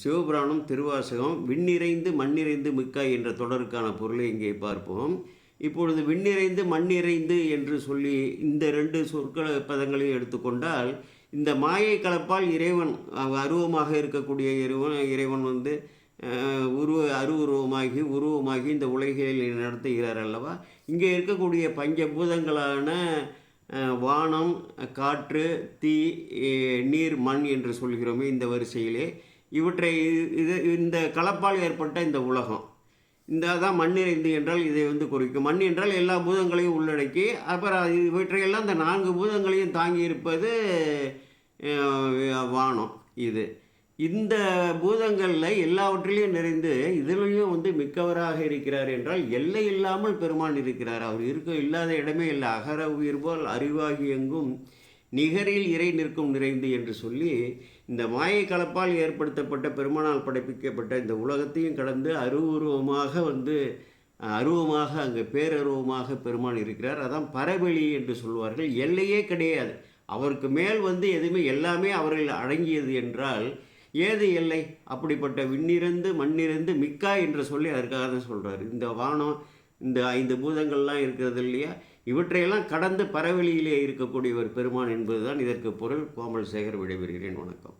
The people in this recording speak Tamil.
சிவபுராணம் திருவாசகம் விண்ணிறைந்து மண்ணிறைந்து மிக்காய் என்ற தொடருக்கான பொருளை இங்கே பார்ப்போம். இப்பொழுது விண்ணிறைந்து மண்ணிறைந்து என்று சொல்லி இந்த ரெண்டு சொற்கள பதங்களையும் எடுத்துக்கொண்டால் இந்த மாயை கலப்பால் இறைவன் அருவமாக இருக்கக்கூடிய இறைவன் இறைவன் வந்து உருவ அருவுருவமாகி உருவமாகி இந்த உலகில் நடத்துகிறார் அல்லவா? இங்கே இருக்கக்கூடிய பஞ்சபூதங்களான வானம் காற்று தீ நீர் மண் என்று சொல்கிறோமே இந்த வரிசையிலே. இவற்றை இது இந்த கலப்பால் ஏற்பட்ட இந்த உலகம். இந்த அதான் மண்ணிறைந்து என்றால் இதை வந்து குறிக்கும். மண் என்றால் எல்லா பூதங்களையும் உள்ளடக்கி அப்புறம் இவற்றையெல்லாம் இந்த நான்கு பூதங்களையும் தாங்கி இருப்பது வானம் இது. இந்த பூதங்களில் எல்லாவற்றிலையும் நிறைந்து இதிலையும் வந்து மிக்கவராக இருக்கிறார் என்றால் எல்லை இல்லாமல் பெருமான் இருக்கிறார். அவர் இருக்க இல்லாத இடமே இல்லை. அகர உயிர் போல் அறிவாகி எங்கும் நிகரில் இறை நிற்கும் நிறைந்து என்று சொல்லி இந்த மாயை கலப்பால் ஏற்படுத்தப்பட்ட பெருமானால் படைப்பிக்கப்பட்ட இந்த உலகத்தையும் கடந்து அருவுருவமாக வந்து அருவமாக அங்கே பேரருவமாக பெருமான் இருக்கிறார். அதான் பரவெளி என்று சொல்வார்கள். எல்லையே கிடையாது. அவருக்கு மேல் வந்து எதுவுமே எல்லாமே அவர்கள் அடங்கியது என்றால் ஏது எல்லை? அப்படிப்பட்ட விண்ணிறந்து மண்ணிறந்து மிக்கா என்று சொல்லி அதற்காக தான் சொல்கிறார் இந்த வானம் இந்த ஐந்து பூதங்கள்லாம் இருக்கிறது இல்லையா? இவற்றையெல்லாம் கடந்து பரவெளியிலே இருக்கக்கூடிய ஒரு பெருமான் என்பதுதான் இதற்கு பொருள். கோமல் சேகர் விடைபெறுகிறேன். வணக்கம்.